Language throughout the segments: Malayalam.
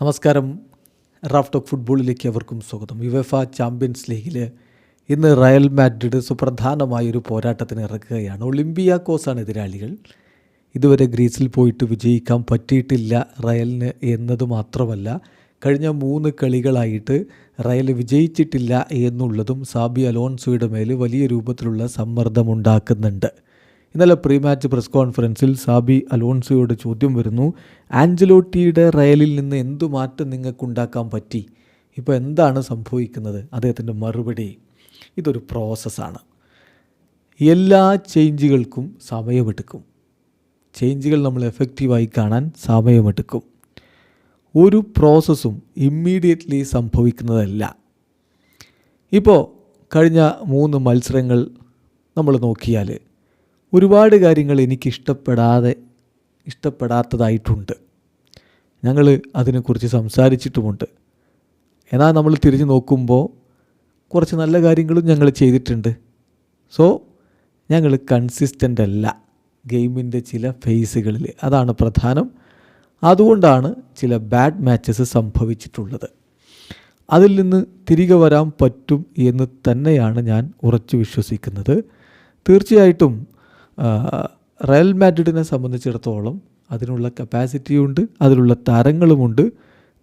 നമസ്കാരം. റാഫ് ടോക്ക് ഫുട്ബോളിലേക്ക് അവർക്കും സ്വാഗതം. യുവഫ ചാമ്പ്യൻസ് ലീഗിൽ ഇന്ന് റയൽ മാഡ്രിഡ് സുപ്രധാനമായൊരു പോരാട്ടത്തിന് ഇറക്കുകയാണ് ഒളിമ്പിയാക്കോസാണ് എതിരാളികൾ. ഇതുവരെ ഗ്രീസിൽ പോയിട്ട് വിജയിക്കാൻ പറ്റിയിട്ടില്ല റയലിന് എന്നത് മാത്രമല്ല കഴിഞ്ഞ മൂന്ന് കളികളായിട്ട് റയൽ വിജയിച്ചിട്ടില്ല എന്നുള്ളതും സാബി അലോൺസോയുടെ മേൽ വലിയ രൂപത്തിലുള്ള സമ്മർദ്ദമുണ്ടാക്കുന്നുണ്ട്. ഇന്നലെ പ്രീ മാച്ച് പ്രസ് കോൺഫറൻസിൽ സാബി അലോൺസോയോട് ചോദ്യം വരുന്നു. ആഞ്ചലോട്ടിയുടെ റയലിൽ നിന്ന് എന്തു മാറ്റം നിങ്ങൾക്കുണ്ടാക്കാൻ പറ്റി? ഇപ്പോൾ എന്താണ് സംഭവിക്കുന്നത്? അദ്ദേഹത്തിന്റെ മറുപടി. ഇതൊരു പ്രോസസ്സാണ് എല്ലാ ചേഞ്ചുകൾക്കും സമയമെടുക്കും. ചേഞ്ചുകൾ നമ്മൾ എഫക്റ്റീവായി കാണാൻ സമയമെടുക്കും. ഒരു പ്രോസസ്സും ഇമ്മീഡിയറ്റ്ലി സംഭവിക്കുന്നതല്ല. ഇപ്പോൾ കഴിഞ്ഞ മൂന്ന് മത്സരങ്ങൾ നമ്മൾ നോക്കിയാൽ ഒരുപാട് കാര്യങ്ങൾ എനിക്ക് ഇഷ്ടപ്പെടാതെ ഇഷ്ടപ്പെടാത്തതായിട്ടുണ്ട്. ഞങ്ങൾ അതിനെക്കുറിച്ച് സംസാരിച്ചിട്ടുമുണ്ട്. എന്നാൽ നമ്മൾ തിരിഞ്ഞു നോക്കുമ്പോൾ കുറച്ച് നല്ല കാര്യങ്ങളും ഞങ്ങൾ ചെയ്തിട്ടുണ്ട്. സോ ഞങ്ങൾ കൺസിസ്റ്റന്റ് അല്ല. ഗെയിമിന്റെ ചില ഫേസുകളിൽ അതാണ് പ്രധാനം. അതുകൊണ്ടാണ് ചില ബാഡ് മാച്ചസ് സംഭവിച്ചിട്ടുള്ളത്. അതിൽ നിന്ന് തിരികെ വരാൻ പറ്റും എന്ന് തന്നെയാണ് ഞാൻ ഉറച്ചു വിശ്വസിക്കുന്നത്. തീർച്ചയായിട്ടും റയൽ മാഡ്രിഡിനെ സംബന്ധിച്ചിടത്തോളം അതിനുള്ള കപ്പാസിറ്റിയുണ്ട് അതിനുള്ള താരങ്ങളുമുണ്ട്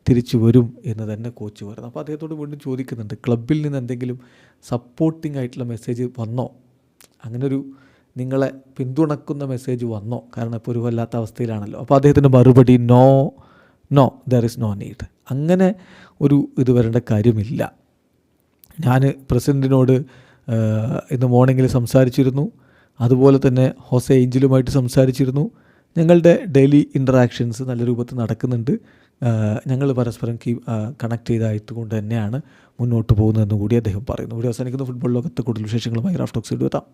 തിരിച്ചു വരും എന്ന് തന്നെ കോച്ച് പറയുന്നത് അപ്പോൾ അദ്ദേഹത്തോട് വീണ്ടും ചോദിക്കുന്നുണ്ട് ക്ലബിൽ നിന്ന് എന്തെങ്കിലും സപ്പോർട്ടിംഗ് ആയിട്ടുള്ള മെസ്സേജ് വന്നോ? അങ്ങനൊരു നിങ്ങളെ പിന്തുണക്കുന്ന മെസ്സേജ് വന്നോ? കാരണം ഇപ്പോൾ ഒരു വല്ലാത്ത അവസ്ഥയിലാണല്ലോ. അപ്പോൾ അദ്ദേഹത്തിന്റെ മറുപടി no no there is no need അങ്ങനെ ഒരു ഇത് വരേണ്ട കാര്യമില്ല. ഞാൻ പ്രസിഡന്റിനോട് ഇന്ന് മോർണിംഗിൽ സംസാരിച്ചിരുന്നു. അതുപോലെ തന്നെ ഹോസെ ഏഞ്ചലുമായിട്ട് സംസാരിച്ചിരുന്നു. ഞങ്ങളുടെ ഡെയിലി ഇൻട്രാക്ഷൻസ് നല്ല രൂപത്തിൽ നടക്കുന്നുണ്ട്. ഞങ്ങൾ പരസ്പരം കീ കണക്ട് ചെയ്തായതുകൊണ്ട് കൊണ്ട് തന്നെയാണ് മുന്നോട്ട് പോകുന്നതെന്ന് കൂടി അദ്ദേഹം പറയുന്നു. ഇവിടെ അവസാനിക്കുന്ന. ഫുട്ബോൾ ലോകത്തെ കൂടുതൽ വിശേഷങ്ങളുമായി റാഫ്റ്റോക്സ് എത്താം.